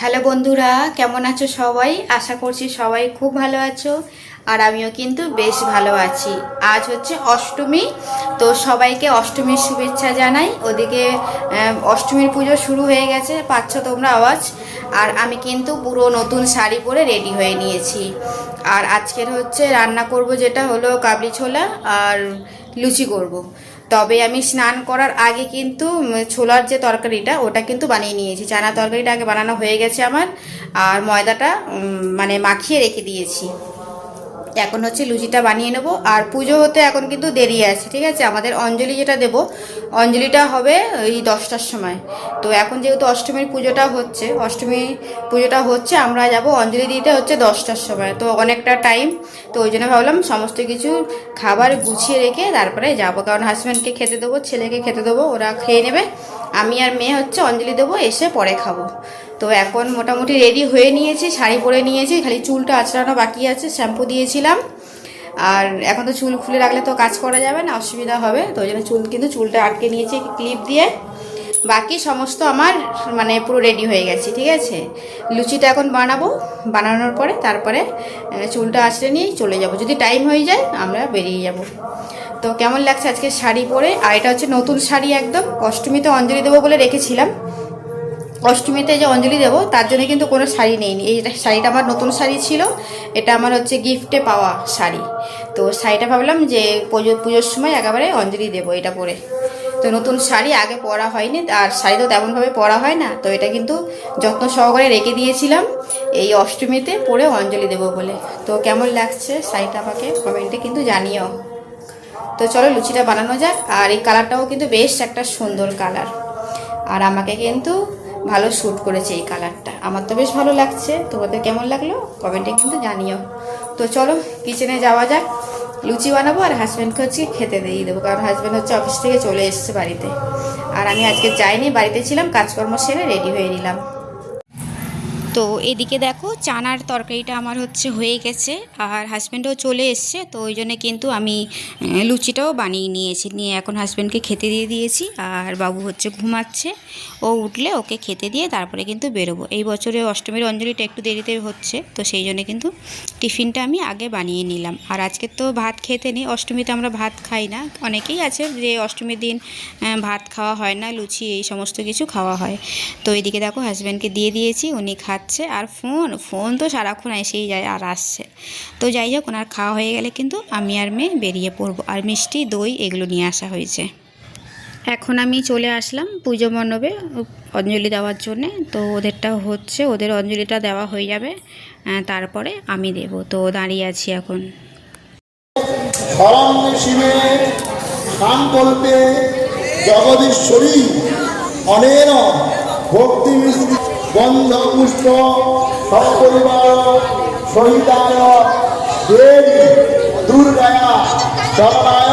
Hello বন্ধুরা, কেমন আছো সবাই? আশা করছি সবাই খুব ভালো আছো আর আমিও কিন্তু বেশ ভালো আছি। আজ হচ্ছে অষ্টমী, তো সবাইকে অষ্টমীর শুভেচ্ছা জানাই। ওদিকে অষ্টমীর পুজো শুরু হয়ে গেছে, পাচ্ছ তোমরা আওয়াজ? আর আমি কিন্তু পুরো নতুন শাড়ি পরে রেডি হয়ে নিয়েছি। আর আজকের হচ্ছে রান্না করব যেটা হলো কাবলি ছোলা আর লুচি করব। তবে আমি স্নান করার আগে কিন্তু ছোলার যে তরকারিটা, ওটা কিন্তু বানিয়ে নিয়েছি। চানা তরকারিটা আগে বানানো হয়ে গেছে আমার, আর ময়দাটা মানে মাখিয়ে রেখে দিয়েছি। এখন হচ্ছে লুচিটা বানিয়ে নেব। আর পুজো হতে এখন কিন্তু দেরি আছে, ঠিক আছে? আমাদের অঞ্জলি যেটা দেব, অঞ্জলিটা হবে ওই দশটার সময়। তো এখন যেহেতু অষ্টমীর পুজোটা হচ্ছে, অষ্টমী পুজোটা হচ্ছে, আমরা যাব অঞ্জলি দিতে হচ্ছে দশটার সময়। তো অনেকটা টাইম, তো ওই জন্য ভাবলাম সমস্ত কিছু খাবার গুছিয়ে রেখে তারপরে যাব। কারণ হাজব্যান্ডকে খেতে দেবো, ছেলেকে খেতে দেবো, ওরা খেয়ে নেবে। আমি আর মেয়ে হচ্ছে অঞ্জলি দেবো, এসে পরে খাব। তো এখন মোটামুটি রেডি হয়ে নিয়েছি, শাড়ি পরে নিয়েছি, খালি চুলটা আঁচড়ানো বাকি আছে শ্যাম্পু দিয়েছিলাম। আর এখন তো চুল খুলে রাখলে তো কাজ করা যাবে না, অসুবিধা হবে, তো ওই জন্য চুল কিন্তু চুলটা আটকে নিয়েছি ক্লিপ দিয়ে। বাকি সমস্ত আমার মানে পুরো রেডি হয়ে গেছে, ঠিক আছে? লুচিটা এখন বানাবো, বানানোর পরে তারপরে চুলটা আঁচড়ে নিয়ে চলে যাব। যদি টাইম হয়ে যায়, আমরা বেরিয়ে যাব। তো কেমন লাগছে আজকে শাড়ি পরে? আর এটা হচ্ছে নতুন শাড়ি একদম, অষ্টমীতে অঞ্জলি দেবো বলে রেখেছিলাম। অষ্টমীতে যে অঞ্জলি দেবো, তার জন্য কিন্তু কোনো শাড়ি নেইনি। এই শাড়িটা আমার নতুন শাড়ি ছিল, এটা আমার হচ্ছে গিফটে পাওয়া শাড়ি। তো শাড়িটা ভাবলাম যে পুজো, পুজোর সময় একেবারে অঞ্জলি দেবো এটা পরে। তো নতুন শাড়ি আগে পরা হয়নি, আর শাড়ি তো তেমনভাবে পরা হয় না, তো এটা কিন্তু যত্ন সহকারে রেখে দিয়েছিলাম। এই অষ্টমীতে পরে অঞ্জলি দেবো বলে। তো কেমন লাগছে শাড়িটা আমাকে কমেন্টে কিন্তু জানিও। তো চলো লুচিটা বানানো যাক, আর এই কালারটাও কিন্তু বেশ একটা সুন্দর কালার। আর আমাকে কিন্তু ভালো শ্যুট করেছে এই কালারটা আমার তো বেশ ভালো লাগছে। তোমাদের কেমন লাগল? কমেন্টে কিন্তু জানিও। তো চলো কিচেনে যাওয়া যাক। লুচি বানাবো আর হাজব্যান্ডকে হচ্ছে খেতে দিয়ে দেবো, কারণ হাজব্যান্ড হচ্ছে অফিস থেকে চলে এসছে বাড়িতে। আর আমি আজকে যাইনি, বাড়িতে ছিলাম, কাজকর্ম সেরে রেডি হয়ে নিলাম। তো এদিকে দেখো চানার তরকারিটা আমার হচ্ছে হয়ে গেছে, আর হাজব্যান্ডও চলে এসছে, তো ওই জন্যে কিন্তু আমি লুচিটাও বানিয়ে নিয়েছি, নিয়ে এখন হাজব্যান্ডকে খেতে দিয়ে দিয়েছি, আর বাবু হচ্ছে ঘুমাচ্ছে, ও উঠলে ওকে খেতে দিয়ে তারপরে কিন্তু বেরোবো। এই বছরে অষ্টমীর অঞ্জলিটা একটু দেরিতে হচ্ছে, তো সেই জন্য কিন্তু টিফিনটা আমি আগে বানিয়ে নিলাম। আর আজকে তো ভাত খেতে নেই, অষ্টমীতে আমরা ভাত খাই না, অনেকেই আছে যে অষ্টমীর দিন ভাত খাওয়া হয় না, লুচি এই সমস্ত কিছু খাওয়া হয়। তো এদিকে দেখো হাজব্যান্ডকে দিয়ে দিয়েছি, উনি খাচ্ছে আর ফোন ফোন তো সারাক্ষণ এসেই যায় আর আসছে। তো যাই হোক, ওনার খাওয়া হয়ে গেলে কিন্তু আমি আর মেয়ে বেরিয়ে পড়ব আর মিষ্টি, দই এগুলো নিয়ে আসা হয়েছে। এখন আমি চলে আসলাম পুজো মণ্ডপে অঞ্জলি দেওয়ার জন্যে। তো ওদেরটা হচ্ছে, ওদের অঞ্জলিটা দেওয়া হয়ে যাবে তারপরে আমি দেব। তো দাঁড়িয়ে আছি এখন। জগদীশ্বরী, অনেন ভক্তি মিশ্রি গন্ধ পুষ্প সপরিবার সহিতায় দেবী দুর্গায়া চরণায়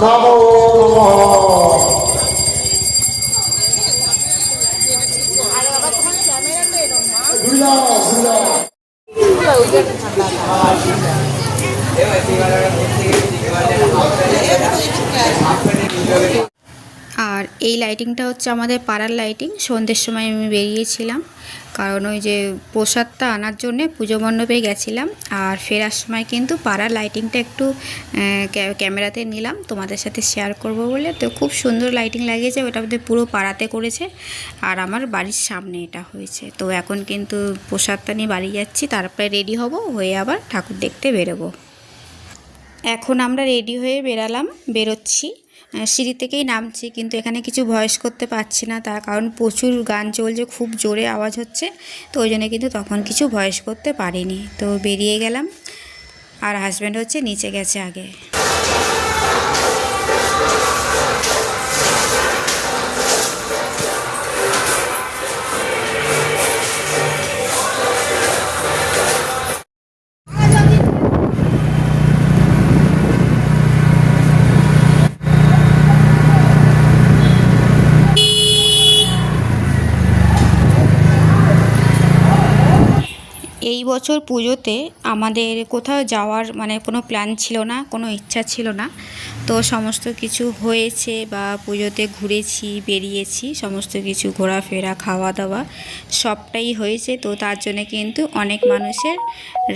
নমো আর এই লাইটিংটা হচ্ছে আমাদের পাড়ার লাইটিং সন্ধ্যের সময় আমি বেরিয়েছিলাম, কারণ ওই যে প্রসাদটা আনার জন্যে পুজো মণ্ডপে গেছিলাম। আর ফেরার সময় কিন্তু পাড়ার লাইটিংটা একটু ক্যামেরাতে নিলাম। তোমাদের সাথে শেয়ার করব বলে তো খুব সুন্দর লাইটিং লাগিয়েছে, ওটা বোধহয় পুরো পাড়াতে করেছে। আর আমার বাড়ির সামনে এটা হয়েছে। তো এখন কিন্তু প্রসাদটা নিয়ে বাড়ি যাচ্ছি, তারপরে রেডি হব, হয়ে আবার ঠাকুর দেখতে বেরোবো। এখন আমরা রেডি হয়ে বেরালাম, বেরোচ্ছি। সিঁড়ি থেকেই নামছি, কিন্তু এখানে কিছু ভয়েস করতে পারছি না। তার কারণ প্রচুর গান চলছে, খুব জোরে আওয়াজ হচ্ছে। তো ওই জন্য কিন্তু তখন কিছু ভয়েস করতে পারিনি। তো বেরিয়ে গেলাম। আর হাজব্যান্ড হচ্ছে, নিচে গেছে আগে। বছর পুজোতে আমাদের কোথাও যাওয়ার মানে কোনো প্ল্যান ছিল না কোনো ইচ্ছা ছিল না। তো সমস্ত কিছু হয়েছে বা পুজোতে ঘুরেছি, বেরিয়েছি, সমস্ত কিছু ঘোরাফেরা খাওয়া দাওয়া সবটাই হয়েছে। তো তার জন্য কিন্তু অনেক মানুষের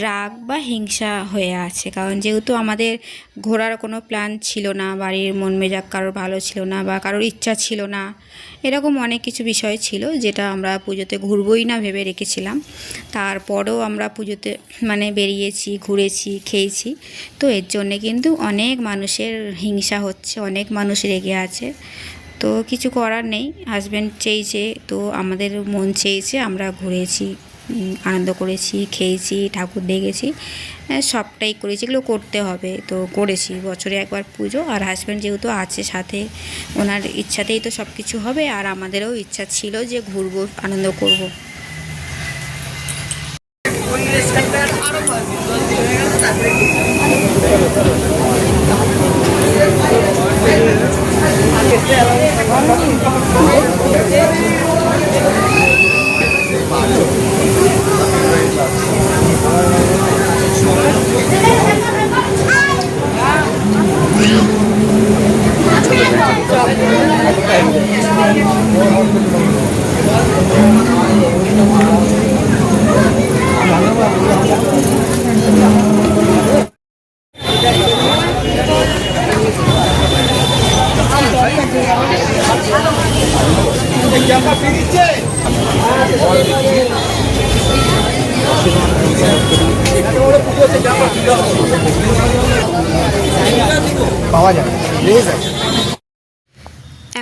রাগ বা হিংসা হয়ে আছে। কারণ যেহেতু আমাদের ঘোরার কোনো প্ল্যান ছিল না, বাড়ির মন মেজাক কারোর ভালো ছিল না বা কারোর ইচ্ছা ছিল না, এরকম অনেক কিছু বিষয় ছিল যেটা আমরা পুজোতে ঘুরবই না ভেবে রেখেছিলাম। তারপরেও আমরা পুজোতে মানে বেরিয়েছি, ঘুরেছি, খেয়েছি। তো এর জন্যে কিন্তু অনেক মানুষের হিংসা হচ্ছে অনেক মানুষ রেগে আছে তো কিছু করার নেই হাজব্যান্ড চেয়েছে তো আমাদের মন চেয়েছে আমরা ঘুরেছি আনন্দ করেছি খেয়েছি ঠাকুর দেখেছি হ্যাঁ, সবটাই করেছি এগুলো করতে হবে তো করেছি বছরে একবার পুজো আর হাজব্যান্ড যেহেতু আছে সাথে ওনার ইচ্ছাতেই তো সব কিছু হবে আর আমাদেরও ইচ্ছা ছিল যে ঘুরবো আনন্দ করব।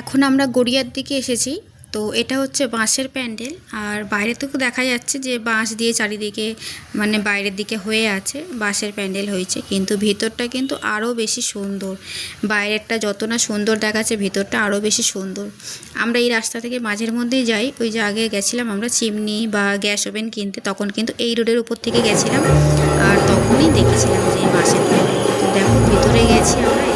এখন আমরা গড়িয়ার দিকে এসেছি। তো এটা হচ্ছে বাঁশের প্যান্ডেল। আর বাইরে থেকেও দেখা যাচ্ছে যে বাঁশ দিয়ে চারিদিকে মানে বাইরের দিকে হয়ে আছে, বাঁশের প্যান্ডেল হয়েছে। কিন্তু ভিতরটা কিন্তু আরও বেশি সুন্দর। বাইরেরটা যত না সুন্দর দেখাচ্ছে, ভিতরটা আরও বেশি সুন্দর। আমরা এই রাস্তা থেকে মাঝের মধ্যেই যাই, ওই যে আগে গেছিলাম আমরা চিমনি বা গ্যাস ওভেন কিনতে, তখন কিন্তু এই রোডের উপর থেকে গেছিলাম। আর তখনই দেখেছিলাম যে বাঁশের প্যান্ডেল। তো দেখো, ভিতরে গেছি আমরা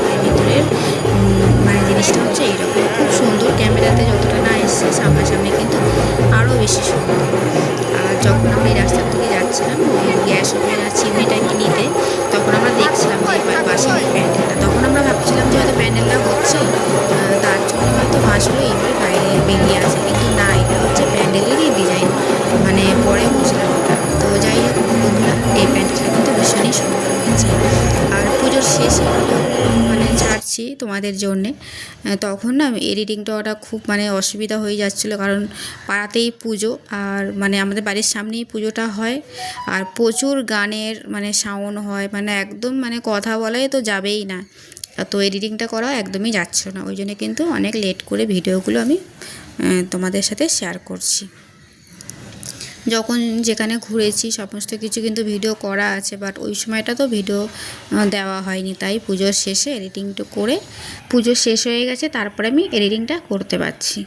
তোমাদের জন্যে। তখন না এডিটিংটা ওটা খুব মানে অসুবিধা হয়ে যাচ্ছিল, কারণ পাড়াতেই পুজো, আর মানে আমাদের বাড়ির সামনেই পুজোটা হয়। আর প্রচুর গানের মানে সাউন্ড হয় মানে একদম মানে কথা বলাই তো যাবেই না। তো এডিটিংটা করা একদমই যাচ্ছিল না, ওই জন্য কিন্তু অনেক লেট করে ভিডিওগুলো আমি তোমাদের সাথে শেয়ার করছি। যখন যেখানে ঘুরেছি, সমস্ত কিছু কিন্তু ভিডিও করা আছে বাট ওই সময়টা তো ভিডিও দেওয়া হয়নি। তাই পুজোর শেষে এডিটিংটা করে, পুজো শেষ হয়ে গেছে, তারপরে আমি এডিটিংটা করতে পারছি।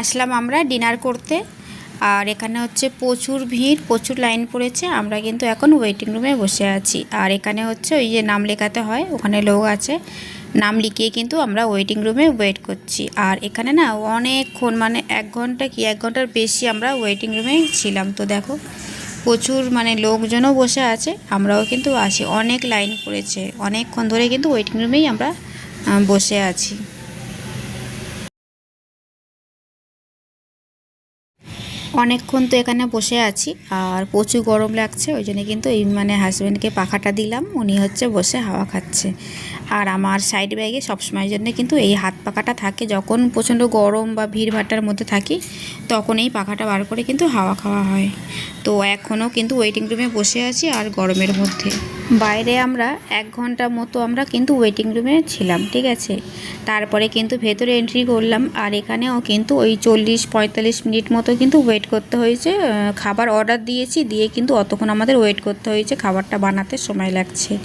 আসলাম আমরা ডিনার করতে। আর এখানে হচ্ছে প্রচুর ভিড়, প্রচুর লাইন পড়েছে। আমরা কিন্তু এখন ওয়েটিং রুমে বসে আছি। আর এখানে হচ্ছে ওই যে নাম লেখাতে হয়, ওখানে লোক আছে। নাম লিখিয়ে কিন্তু আমরা ওয়েটিং রুমে ওয়েট করছি। আর এখানে না অনেকক্ষণ মানে এক ঘণ্টা কি, এক ঘণ্টার বেশি আমরা ওয়েটিং রুমে ছিলাম। তো দেখো, প্রচুর মানে লোকজনও বসে আছে, আমরাও কিন্তু আছি অনেক লাইন পড়েছে, অনেকক্ষণ ধরে কিন্তু ওয়েটিং রুমেই আমরা বসে আছি। অনেকক্ষণ তো এখানে বসে আছি, আর প্রচুর গরম লাগছে, ওই জন্য কিন্তু এই মানে হাজব্যান্ডকে পাখাটা দিলাম, উনি হচ্ছে বসে হাওয়া খাচ্ছে। আর আমার সাইড ব্যাগে সবসময়ের জন্য কিন্তু এই হাত পাখাটা থাকে, যখন প্রচণ্ড গরম বা ভিড় ভাট্টার মধ্যে থাকি, তখন এই পাখাটা বার করে কিন্তু হাওয়া খাওয়া হয়। তো এখনও কিন্তু ওয়েটিং রুমে বসে আছি, আর গরমের মধ্যে। বাইরে আমরা এক ঘণ্টা মতো আমরা কিন্তু ওয়েটিং রুমে ছিলাম ঠিক আছে? তারপরে কিন্তু ভেতরে এন্ট্রি করলাম আর এখানেও কিন্তু ওই চল্লিশ পঁয়তাল্লিশ মিনিট মতো কিন্তু ওয়েট করতে হয়েছে। খাবার অর্ডার দিয়েছি দিয়ে কিন্তু অতক্ষণ আমাদের ওয়েট করতে হয়েছে খাবারটা বানাতে সময় লাগছে।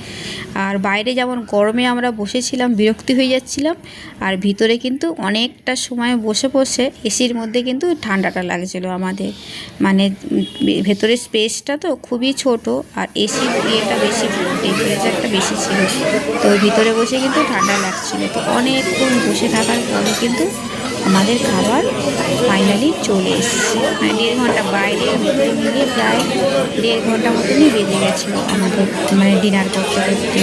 আর বাইরে যেমন গরমে আমরা বসেছিলাম বিরক্তি হয়ে যাচ্ছিলাম আর ভিতরে কিন্তু অনেকটা সময় বসে বসে এসির মধ্যে কিন্তু ঠান্ডাটা লাগছিল আমাদের। মানে উম, ভে- ভেতরে স্পেসটা তো খুবই ছোট আর এসি ইয়েটা বেশি টেম্পারেচারটা বেশি ছিল। তো ভিতরে বসে কিন্তু ঠান্ডা লাগছিল। তো অনেকক্ষণ বসে থাকার পরে কিন্তু আমাদের খাবার ফাইনালি চলে এসেছে। মানে দেড় ঘণ্টা বাইরে ভিতরে মিলিয়ে প্রায় দেড় ঘণ্টা মতনই বেজে গেছিল আমাদের মানে ডিনার করতে করতে।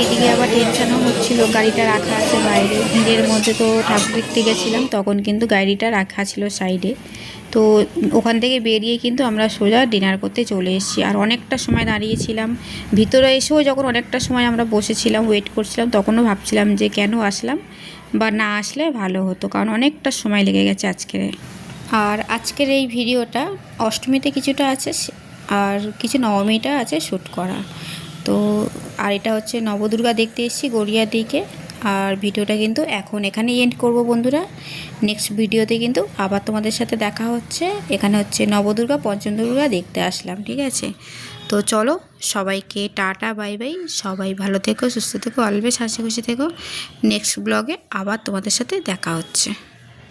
এদিকে আবার টেনশনও হচ্ছিল, গাড়িটা রাখা আছে বাইরে। ভিড়ের মধ্যে তো ঠাকুর দেখতে গেছিলাম, তখন কিন্তু গাড়িটা রাখা ছিল সাইডে। তো ওখান থেকে বেরিয়ে কিন্তু আমরা সোজা ডিনার করতে চলে এসেছি। আর অনেকটা সময় দাঁড়িয়েছিলাম। ভিতরে এসেও যখন অনেকটা সময় আমরা বসেছিলাম ওয়েট করছিলাম, তখনও ভাবছিলাম যে কেন আসলাম বা না আসলে ভালো হতো, কারণ অনেকটা সময় লেগে গেছে আজকের। আর আজকের এই ভিডিওটা অষ্টমীতে কিছুটা আছে, আর কিছু নবমীটা আছে শ্যুট করা। তো আর এটা হচ্ছে নবদুর্গা দেখতে এসেছি গড়িয়ার দিকে। আর ভিডিওটা কিন্তু এখন এখানে এন্ড করব বন্ধুরা। নেক্সট ভিডিওতে কিন্তু আবার তোমাদের সাথে দেখা হচ্ছে। এখানে হচ্ছে নবদুর্গা, পঞ্চমদুর্গা দেখতে আসলাম, ঠিক আছে? তো চলো, সবাইকে টাটা, বাই বাই। সবাই ভালো থেকো, সুস্থ থেকো অলওয়েজ হাসি খুশি থেকো। নেক্সট ব্লগে আবার তোমাদের সাথে দেখা হচ্ছে।